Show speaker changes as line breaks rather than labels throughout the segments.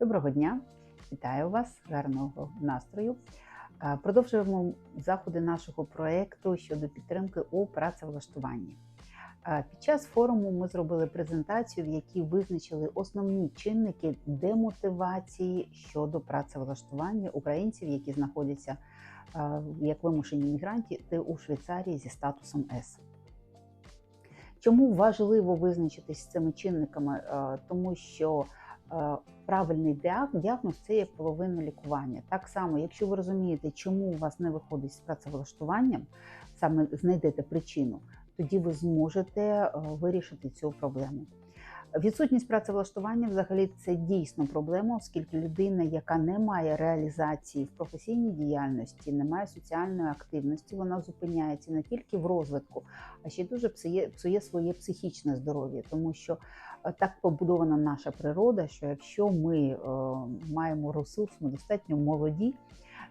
Доброго дня! Вітаю вас, гарного настрою. Продовжуємо заходи нашого проєкту щодо підтримки у працевлаштуванні. Під час форуму ми зробили презентацію, в якій визначили основні чинники демотивації щодо працевлаштування українців, які знаходяться як вимушені мігранти у Швейцарії зі статусом С. Чому важливо визначитись з цими чинниками? Тому що правильний діаг- діагноз це є половина лікування. Так само, якщо ви розумієте, чому у вас не виходить з працевлаштуванням, саме знайдете причину, тоді ви зможете е, вирішити цю проблему. Відсутність працевлаштування взагалі це дійсно проблема, оскільки людина, яка не має реалізації в професійній діяльності, не має соціальної активності, вона зупиняється не тільки в розвитку, а ще дуже псує, псує своє психічне здоров'я, тому що так побудована наша природа, що якщо ми е, маємо ресурс, ми достатньо молоді.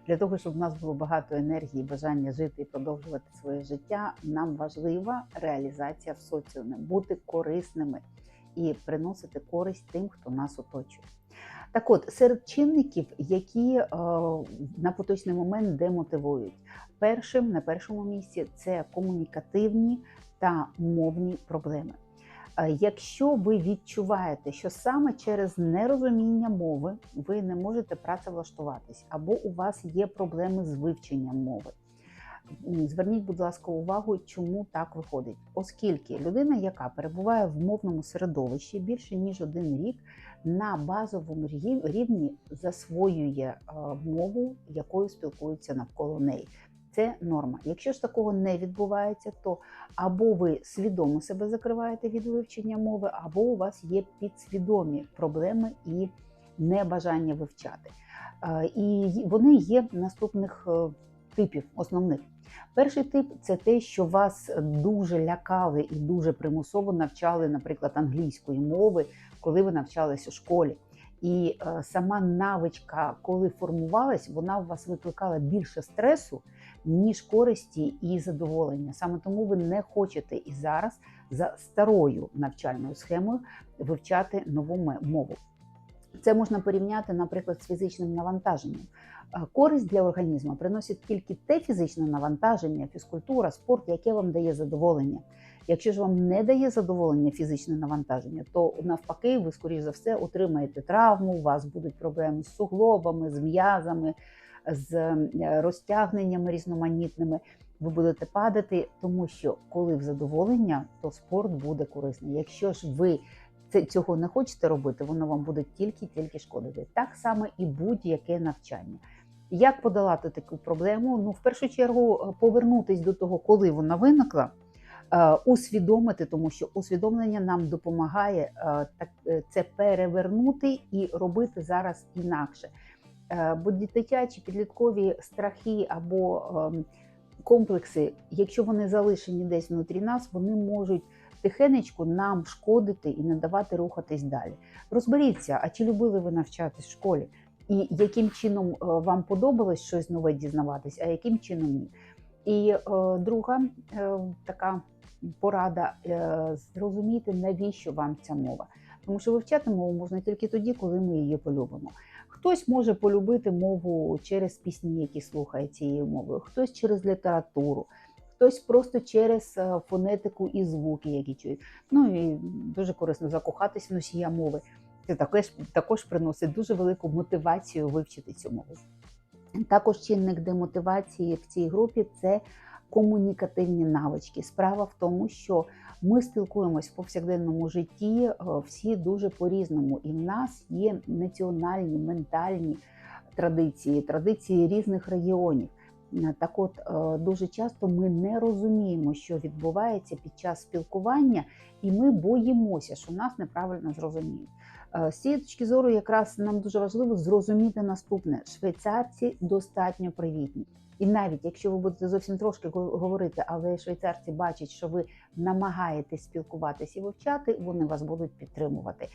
Для того, щоб в нас було багато енергії, бажання жити і продовжувати своє життя, нам важлива реалізація в соціумі, бути корисними і приносити користь тим, хто нас оточує. Так от, серед чинників, які е, на поточний момент демотивують, першим на першому місці це комунікативні та мовні проблеми. Е, Якщо ви відчуваєте, що саме через нерозуміння мови ви не можете працевлаштуватись, або у вас є проблеми з вивченням мови, зверніть, будь ласка, увагу, чому так виходить. Оскільки людина, яка перебуває в мовному середовищі більше ніж один рік, на базовому рівні засвоює е, мову, якою спілкуються навколо неї. Це норма. Якщо ж такого не відбувається, то або ви свідомо себе закриваєте від вивчення мови, або у вас є підсвідомі проблеми і небажання вивчати. Е, І вони є наступних е, типів основних. Перший тип це те, що вас дуже лякали і дуже примусово навчали, наприклад, англійської мови, коли ви навчались у школі. І е, сама навичка, коли формувалась, вона у вас викликала більше стресу, ніж користі і задоволення. Саме тому ви не хочете і зараз за старою навчальною схемою вивчати нову мову. Це можна порівняти, наприклад, з фізичним навантаженням. Е, Користь для організму приносить тільки те фізичне навантаження, фізкультура, спорт, яке вам дає задоволення. Якщо ж вам не дає задоволення фізичне навантаження, то навпаки, ви, скоріш за все, отримаєте травму, у вас будуть проблеми з суглобами, з м'язами, з е, розтягненнями різноманітними. Ви будете падати, тому що коли в задоволення, то спорт буде корисний. Якщо ж ви цього не хочете робити, воно вам буде тільки-тільки шкодити. Так само і будь-яке навчання. Як подолати таку проблему? Ну, в першу чергу, е, повернутись до того, коли вона виникла, е, усвідомити, тому що усвідомлення нам допомагає так це перевернути і робити зараз інакше. Е, Бо дитячі підліткові страхи або ем, комплекси, якщо вони залишені десь внутрі нас, вони можуть тихенечко нам шкодити і не давати рухатись далі. Розберіться, а чи любили ви навчатись в школі? І яким чином е, вам подобалось щось нове дізнаватись, а яким чином ні? І е, друга е, така порада е, зрозуміти, навіщо вам ця мова. Тому що вивчати мову можна тільки тоді, коли ми її полюбимо. Хтось може полюбити мову через пісні, які слухає цією мовою, хтось через літературу, хтось просто через е, фонетику і звуки, які чують. Ну і дуже корисно закохатись в носія мови. Це також, також приносить дуже велику мотивацію вивчити цю мову. Також чинник демотивації в цій групі це комунікативні навички. Справа в тому, що ми спілкуємось в повсякденному житті е, всі дуже по-різному, і в нас є національні ментальні традиції, традиції різних регіонів. Е, Так от е, дуже часто ми не розуміємо, що відбувається під час спілкування, і ми боїмося, що нас неправильно зрозуміють. З цієї точки зору, якраз нам дуже важливо зрозуміти наступне: швейцарці достатньо привітні. І навіть якщо ви будете зовсім трошки говорити, але швейцарці бачать, що ви намагаєтесь спілкуватись і вивчати, вони вас будуть підтримувати.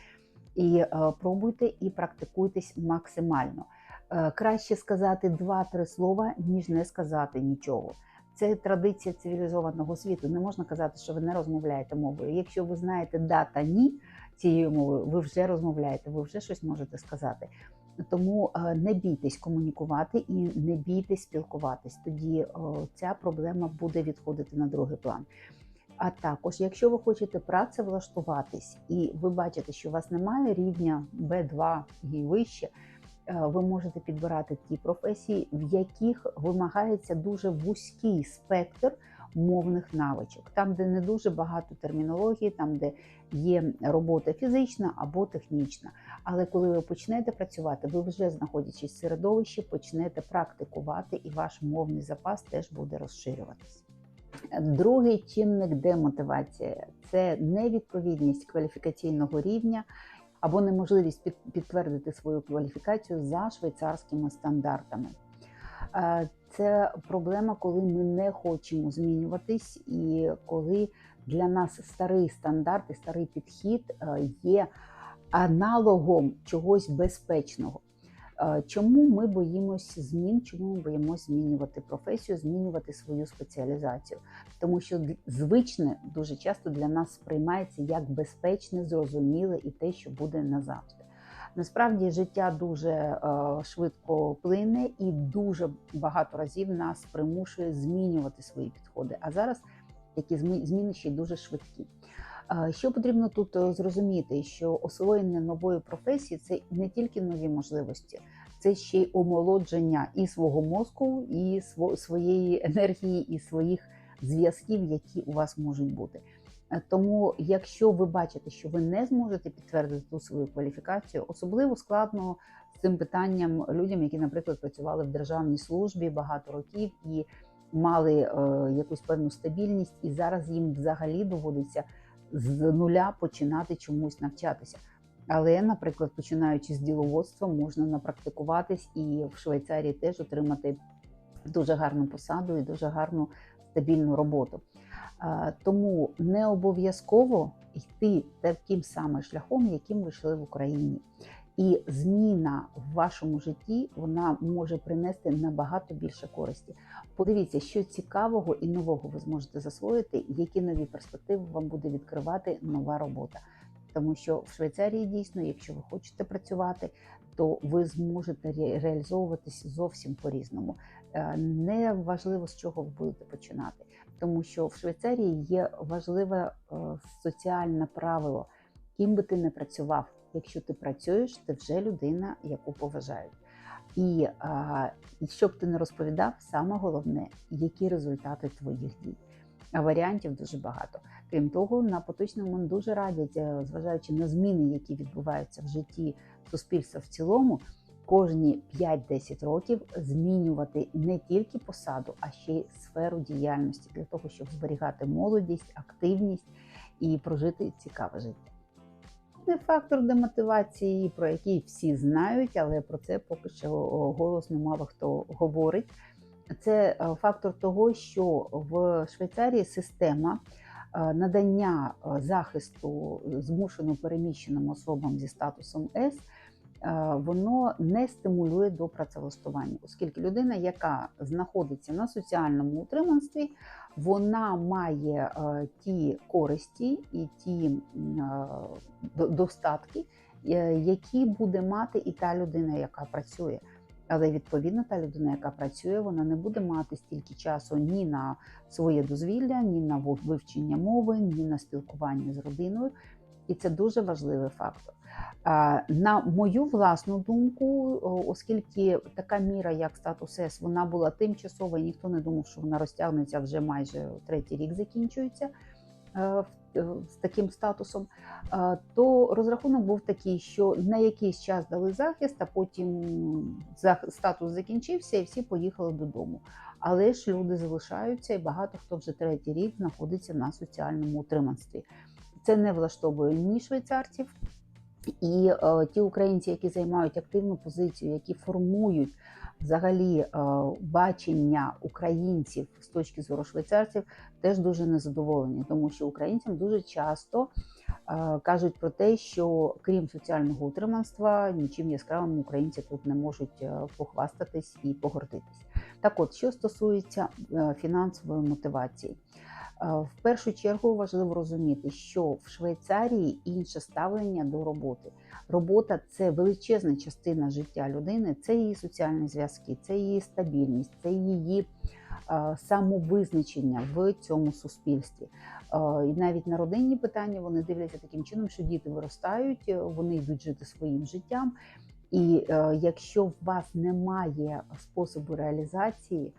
І е, пробуйте і практикуйтесь максимально. Е, краще сказати два-три слова, ніж не сказати нічого. Це традиція цивілізованого світу. Не можна казати, що ви не розмовляєте мовою. Якщо ви знаєте да та ні, цією мовою, ви вже розмовляєте, ви вже щось можете сказати. Тому е, не бійтесь комунікувати і не бійтесь спілкуватись. Тоді е, ця проблема буде відходити на другий план. А також, якщо ви хочете працевлаштуватись і ви бачите, що у вас немає рівня Б2 і вище, е, ви можете підбирати ті професії, в яких вимагається дуже вузький спектр мовних навичок, там, де не дуже багато термінології, там, де є робота фізична або технічна. Але коли ви почнете працювати, ви вже знаходячись в середовищі, почнете практикувати, і ваш мовний запас теж буде розширюватись. Другий чинник демотивації це невідповідність кваліфікаційного рівня або неможливість підтвердити свою кваліфікацію за швейцарськими стандартами. Це проблема, коли ми не хочемо змінюватись, і коли для нас старий стандарт і старий підхід е, є аналогом чогось безпечного. Е, Чому ми боїмося змін? Чому ми боїмося змінювати професію, змінювати свою спеціалізацію? Тому що звичне дуже часто для нас сприймається як безпечне, зрозуміле і те, що буде назавжди. Насправді життя дуже е, швидко плине і дуже багато разів нас примушує змінювати свої підходи. А зараз такі змі- зміни ще дуже швидкі. Е, Що потрібно тут е, зрозуміти, що освоєння нової професії це не тільки нові можливості, це ще й омолодження і свого мозку, і своєї енергії, і своїх зв'язків, які у вас можуть бути. Е, Тому, якщо ви бачите, що ви не зможете підтвердити ту свою кваліфікацію, особливо складно з цим питанням людям, які, наприклад, працювали в державній службі багато років і мали е, якусь певну стабільність, і зараз їм взагалі доводиться з нуля починати чомусь навчатися. Але, наприклад, починаючи з діловодства, можна напрактикуватись і в Швейцарії теж отримати дуже гарну посаду і дуже гарну стабільну роботу. Тому не обов'язково йти таким самим шляхом, яким ви йшли в Україні. І зміна в вашому житті вона може принести набагато більше користі. Подивіться, що цікавого і нового ви зможете засвоїти, які нові перспективи вам буде відкривати нова робота. Тому що в Швейцарії дійсно, якщо ви хочете працювати, то ви зможете ре- реалізовуватись зовсім по-різному. Е, Не важливо з чого ви будете починати, тому що в Швейцарії є важливе е, соціальне правило, ким би ти не працював. Якщо ти працюєш, ти вже людина, яку поважають. І а, що б ти не розповідав, саме головне, які результати твоїх дій. А варіантів дуже багато. Крім того, на поточному дуже радять, е, зважаючи на зміни, які відбуваються в житті суспільства в цілому, кожні 5-10 років змінювати не тільки посаду, а ще й сферу діяльності для того, щоб зберігати молодість, активність і прожити цікаве життя. Не фактор демотивації, про який всі знають, але про це поки що голосно мало хто говорить. Це е, фактор того, що в Швейцарії система е, надання е, захисту змушено переміщеним особам зі статусом С. е, Воно не стимулює до працевлаштування, оскільки людина, яка знаходиться на соціальному утриманстві, вона має е, ті користі і ті е, до- достатки, які буде мати і та людина, яка працює. Але відповідно та людина, яка працює, вона не буде мати стільки часу ні на своє дозвілля, ні на вивчення мови, ні на спілкування з родиною. І це дуже важливий фактор. На мою власну думку, оскільки така міра, як статус С, вона була тимчасова, і ніхто не думав, що вона розтягнеться вже майже третій рік закінчується е, е, з таким статусом, то розрахунок був такий, що на якийсь час дали захист, а потім статус закінчився і всі поїхали додому. Але ж люди залишаються, і багато хто вже третій рік знаходиться на соціальному утриманстві. Це не влаштовує ні швейцарців, і е, ті українці, які займають активну позицію, які формують взагалі е, бачення українців з точки зору швейцарців, теж дуже незадоволені, тому що українцям дуже часто е, кажуть про те, що крім соціального утриманства, нічим яскравим українці тут не можуть е, похвастатись і погордитись. Так, от що стосується е, фінансової мотивації. В першу чергу важливо розуміти, що в Швейцарії інше ставлення до роботи. Робота це величезна частина життя людини, це її соціальні зв'язки, це її стабільність, це її самовизначення в цьому суспільстві. І навіть на родинні питання вони дивляться таким чином, що діти виростають, вони йдуть жити своїм життям. І е, якщо в вас немає способу реалізації,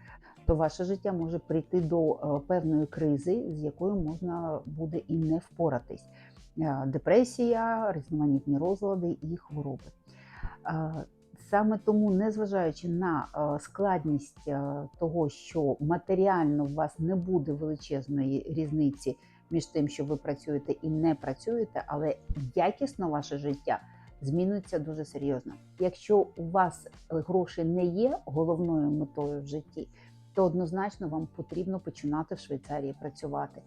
то ваше життя може прийти до е, певної кризи, з якою можна буде і не впоратись. Е, депресія, різноманітні розлади і хвороби. Е, Саме тому, незважаючи на складність того, що матеріально у вас не буде величезної різниці між тим, що ви працюєте і не працюєте, але якісно ваше життя зміниться дуже серйозно. Якщо у вас гроші не є головною метою в житті, то однозначно вам потрібно починати в Швейцарії працювати.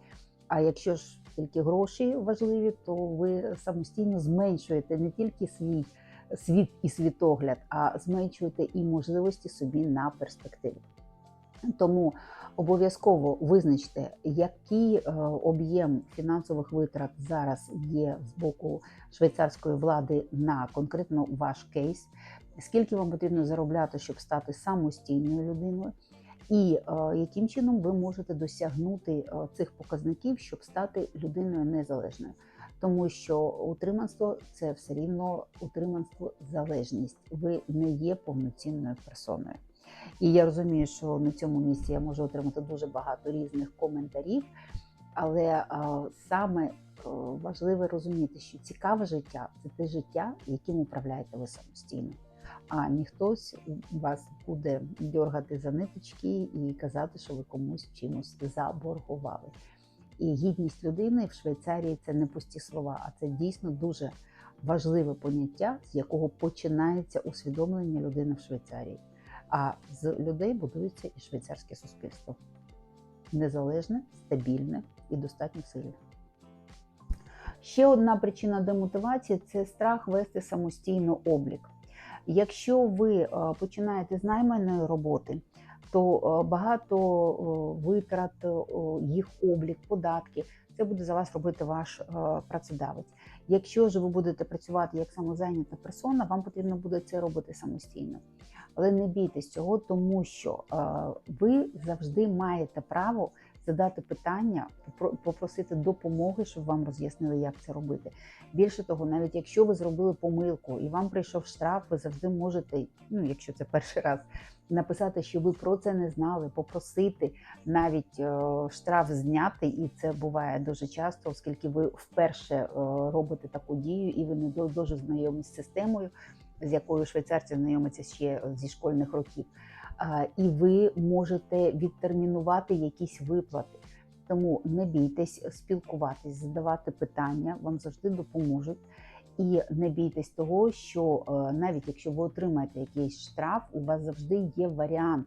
А якщо ж тільки гроші важливі, то ви самостійно зменшуєте не тільки свій світ і світогляд, а зменшуєте і можливості собі на перспективу. Тому обов'язково визначте, який е, об'єм фінансових витрат зараз є з боку швейцарської влади на конкретно ваш кейс, скільки вам потрібно заробляти, щоб стати самостійною людиною, і е, яким чином ви можете досягнути е, цих показників, щоб стати людиною незалежною тому що утриманство це все рівно утриманство залежність. Ви не є повноцінною персоною. І я розумію, що на цьому місці я можу отримати дуже багато різних коментарів, але а, саме важливо розуміти, що цікаве життя це те життя, яким управляєте ви самостійно. А ніхтось вас буде дергати за ниточки і казати, що ви комусь чимось заборгували. І гідність людини в Швейцарії це не пусті слова, а це дійсно дуже важливе поняття, з якого починається усвідомлення людини в Швейцарії. А з людей будується і швейцарське суспільство незалежне, стабільне і достатньо сильне. Ще одна причина демотивації це страх вести самостійно облік. Якщо ви е, починаєте з найманої роботи, то е, багато витрат, їх облік, податки це буде за вас робити ваш е, працедавець. Якщо ж ви будете працювати як самозайнята персона, вам потрібно буде це робити самостійно. Але не бійтесь цього, тому що е, ви завжди маєте право задати питання, попросити допомоги, щоб вам роз'яснили, як це робити. Більше того, навіть якщо ви зробили помилку і вам прийшов штраф, ви завжди можете, ну якщо це перший раз, написати, що ви про це не знали, попросити навіть е, штраф зняти, і це буває дуже часто, оскільки ви вперше е, робите таку дію, і ви не дуже знайомі з системою, з якою швейцарці знайомиться ще зі школьних років і ви можете відтермінувати якісь виплати. Тому не бійтесь спілкуватись, задавати питання, вам завжди допоможуть. І не бійтесь того, що е, навіть якщо ви отримаєте якийсь штраф, у вас завжди є варіант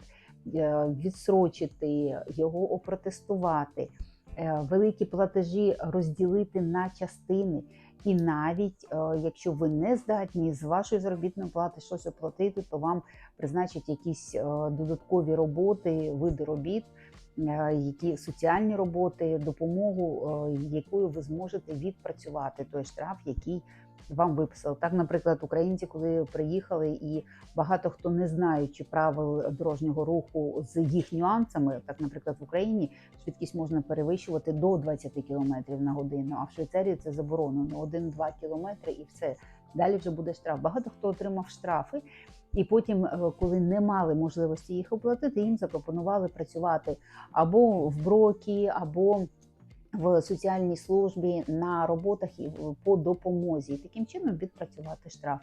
е, відсрочити його, опротестувати, великі платежі розділити на частини. І навіть е, якщо ви не здатні з вашої заробітної плати щось оплатити, то вам призначать якісь е, додаткові роботи, види робіт, е, які соціальні роботи, допомогу, якою ви зможете відпрацювати той штраф, який вам виписали. Так, наприклад, українці, коли приїхали, і багато хто не знаючи правил дорожнього руху з їх нюансами, так, наприклад, в Україні швидкість можна перевищувати до 20 км на годину, а в Швейцарії це заборонено 1-2 км і все. Далі вже буде штраф. Багато хто отримав штрафи, і потім, е, коли не мали можливості їх оплатити, їм запропонували працювати або в брокі, або в соціальній службі на роботах і по допомозі, таким чином відпрацювати штраф.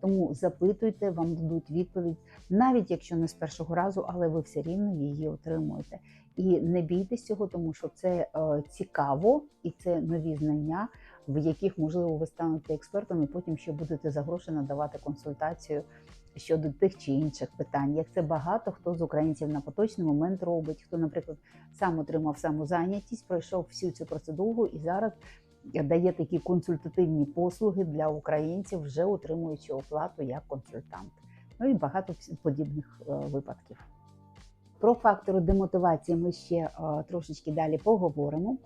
Тому запитуйте, вам дадуть відповідь, навіть якщо не з першого разу, але ви все рівно її отримуєте. І не бійтесь цього, тому що це е, цікаво і це нові знання, в яких можливо ви станете експертом, і потім ще будете за гроші надавати консультацію щодо тих чи інших питань. Як це багато хто з українців на поточний момент робить, хто, наприклад, сам отримав самозайнятість, пройшов всю цю процедуру і зараз дає такі консультативні послуги для українців, вже отримуючи оплату як консультант. Ну і багато подібних е, випадків. Про фактори демотивації ми ще е, трошечки далі поговоримо.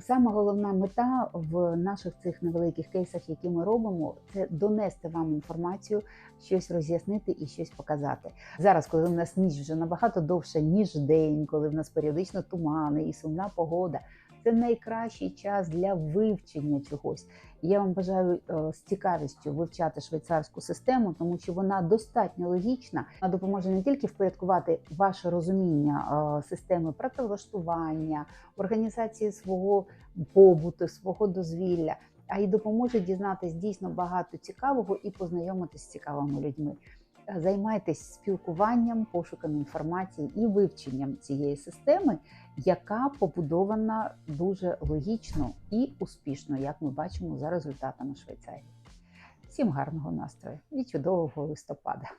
Саме головна мета в наших цих невеликих кейсах, які ми робимо, це донести вам інформацію, щось роз'яснити і щось показати. Зараз, коли в нас ніч вже набагато довше, ніж день, коли в нас періодично тумани і сумна погода, це найкращий час для вивчення чогось. Я вам бажаю е, з цікавістю вивчати швейцарську систему, тому що вона достатньо логічна. Вона допоможе не тільки впорядкувати ваше розуміння е, системи працевлаштування, організації свого побуту, свого дозвілля, а й допоможе дізнатись дійсно багато цікавого і познайомитись з цікавими людьми. Е, Займайтесь спілкуванням, пошуком інформації і вивченням цієї системи, яка побудована дуже логічно і успішно, як ми бачимо за результатами Швейцарії. Всім гарного настрою і чудового листопада!